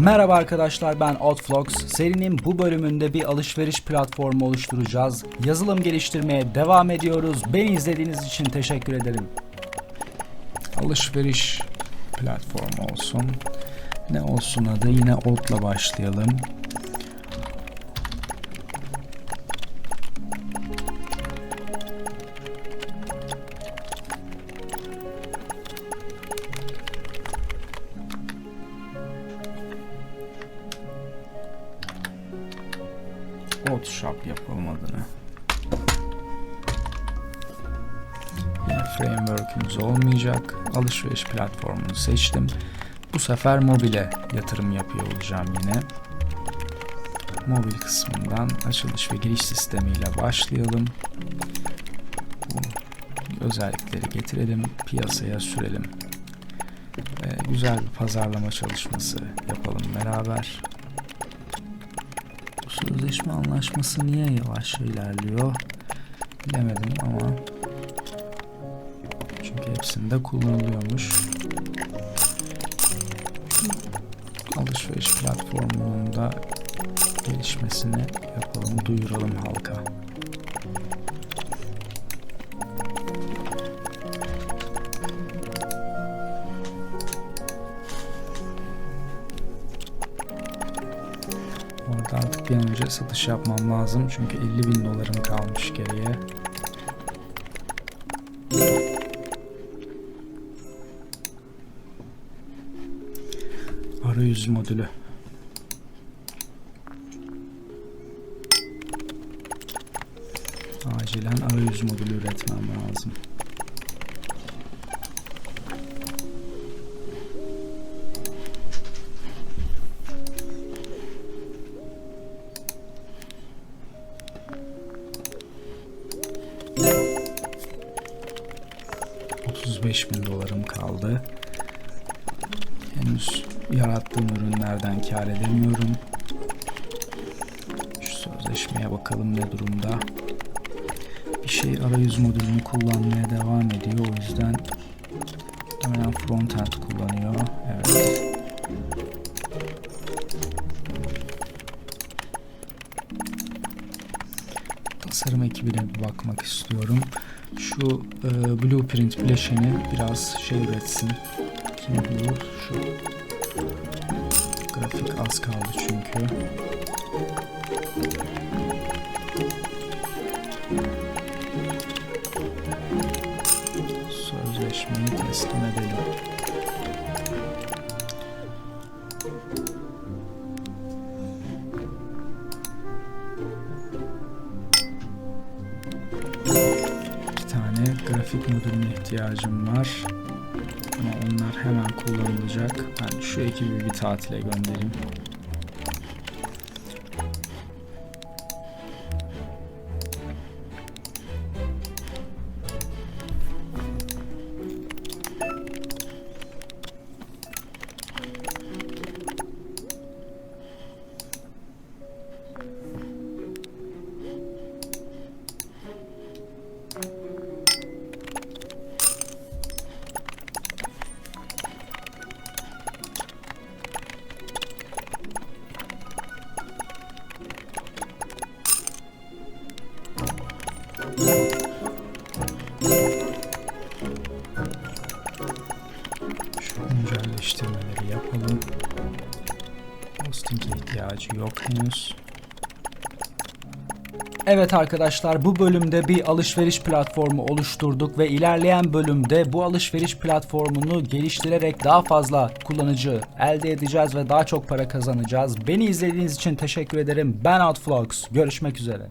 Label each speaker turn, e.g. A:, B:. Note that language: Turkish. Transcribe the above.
A: Merhaba arkadaşlar ben Outflux. Serinin bu bölümünde bir alışveriş platformu oluşturacağız. Yazılım geliştirmeye devam ediyoruz. Beni izlediğiniz için teşekkür ederim. Alışveriş platformu olsun. Ne olsun adı yine Out'la başlayalım. Photoshop yapalım adını. Yine framework'ümüz olmayacak. Alışveriş platformunu seçtim. Bu sefer mobile yatırım yapıyor olacağım yine. Mobil kısmından açılış ve giriş sistemiyle başlayalım. Bu özellikleri getirelim, piyasaya sürelim. Ve güzel bir pazarlama çalışması yapalım beraber. Sözleşme anlaşması niye yavaş ilerliyor? Bilemedim ama çünkü hepsinde kullanılıyormuş. Alışveriş platformunun da gelişmesini yapalım, duyuralım halka. Artık bir an önce satış yapmam lazım çünkü 50 bin dolarım kalmış geriye. Arayüz modülü. Acilen arayüz modülü üretmem lazım. ...35 bin dolarım kaldı. Henüz yarattığım ürünlerden kar edemiyorum. Şu sözleşmeye bakalım ne durumda. Bir şey arayüz modülünü kullanmaya devam ediyor. O yüzden muhtemelen frontend kullanıyor. Evet. Tasarım ekibine bakmak istiyorum. Şu e, blueprint bileşeni biraz şey üretsin. Kim bulur? Şu grafik az kaldı çünkü. Sözleşmeyi teslim edelim. Grafik modülüne ihtiyacım var. Ama onlar hemen kullanılacak. Ben şu ekibi bir tatile göndereyim. Güncelleştirmeleri yapalım. Hosting ihtiyacı yok henüz. Evet arkadaşlar bu bölümde bir alışveriş platformu oluşturduk ve ilerleyen bölümde bu alışveriş platformunu geliştirerek daha fazla kullanıcı elde edeceğiz ve daha çok para kazanacağız. Beni izlediğiniz için teşekkür ederim. Ben Outflux. Görüşmek üzere.